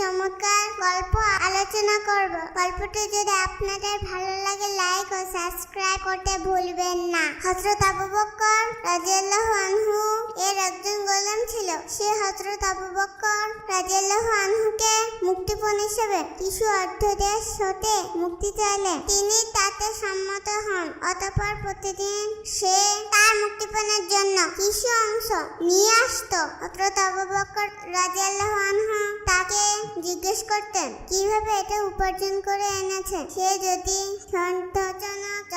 চমৎকার গল্প আলোচনা করব। গল্পটি যদি আপনাদের ভালো লাগে লাইক ও সাবস্ক্রাইব করতে ভুলবেন না। হযরত আবু বকর রাদিয়াল্লাহু আনহু এর একজন গোলাম ছিল। সে হযরত আবু বকর রাদিয়াল্লাহু আনহুকে মুক্তিপণ হিসেবে কিছু অর্ধ দেশ হতে মুক্তি চাইলে তিনি তাতে সম্মত হন। অতঃপর প্রতিদিন সে তার মুক্তিপণের জন্য কিছু অংশ নিয়ে আসতো। হযরত আবু বকর রাদিয়াল্লাহু আনহু জিজ্ঞেস করতেন কীভাবে এটা উপার্জন করে এনেছেন? সে যদি সন্তোষজনক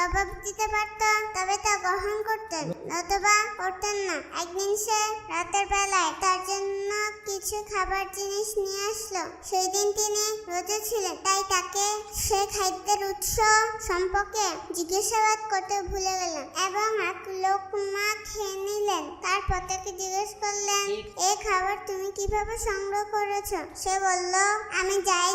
জবাব দিতে পারত তবে তা গ্রহণ করতেন। অথবা করতেন না। একদিন সে রাতের বেলায় তার জন্য কিছু খাবার জিনিস নিয়ে আসলো। সেই দিন তিনি রোজে ছিলেন, তাই তাকে সে খাদ্যের উৎস সম্পর্কে জিজ্ঞাসাবাদ করতে ভুলে গেলেন এবং এক লোকমা খেয়ে নিলেন। তারপর তাকে জিজ্ঞেস করলেন এই খাবার তুমি কীভাবে সংগ্রহ করেছ? সে বলল, আমি যাই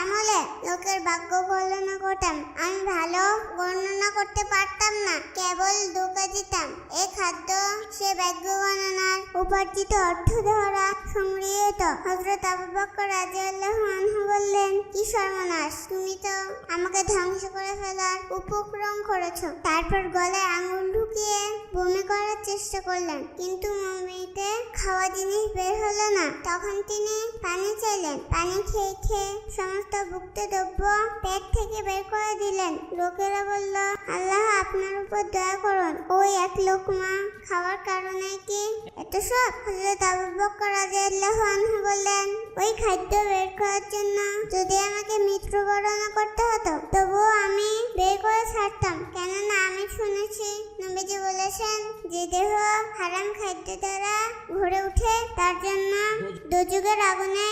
আমলে লোকের ভাগ্য বর্ণনা করতাম আমি ভালো বর্ণনা করতে পারতাম না, কেবল ধোকা দিতাম। এই খাদ্য সে ভাগ্য গণনার উপার্জিত অর্থ দ্বারা সংগৃহীত। হযরত আবু বকর রাদিয়াল্লাহু আনহু বললেন, কি সর্বনাশ, তুমি তো আমাকে ধ্বংস করে ফেলার উপক্রম করেছ। তারপর গলায় আঙুল করার চেষ্টা করলেন, কিন্তু মমিতে খাওয়া জিনিস বের হলো না। তখন তিনি পানি চাইলেন, পানি খেয়ে খেয়ে সমস্ত ভুক্ত দ্রব্য পেট থেকে বের করে দিলেন। লোকেরা বলল, আল্লাহ, আপনার উপর দয়া করুন। ওই এক লোকমা খাওয়ার কারণে কি এত সব? হযরত আবু বকর রাদিয়াল্লাহু আনহু বললেন, ওই খাদ্য বের করার জন্য যদি আমাকে মৃত্যুবরণ করতে হতো, তবুও আমি বলেছেন যে দেহ হারাম খাদ্য দ্বারা ভরে উঠে তার জন্য দুযুগের আগুনে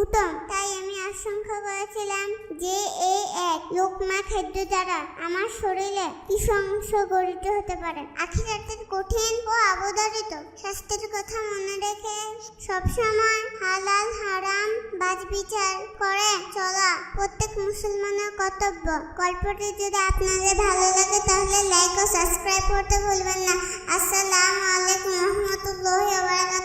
উত্তম। তাই আমি আশঙ্কা করেছিলাম যে এই এক লোকমা খাদ্য দ্বারা আমার শরীরে কিছু অংশ গঠিত হতে পারে। আখিরাতের কঠিন ও অবধারিত শাস্তির কথা মনে রেখে সবসময় হালাল, হারাম বাজ বিচার করে চলা প্রত্যেক মুসলমানের কর্তব্য। গল্পটি যদি আপনাদের ভালো লাগে, তাহলে লাইক ও সাবস্ক্রাইব করতে ভুলবেন না। আসসালামু আলাইকুম রহমতুল্লাহি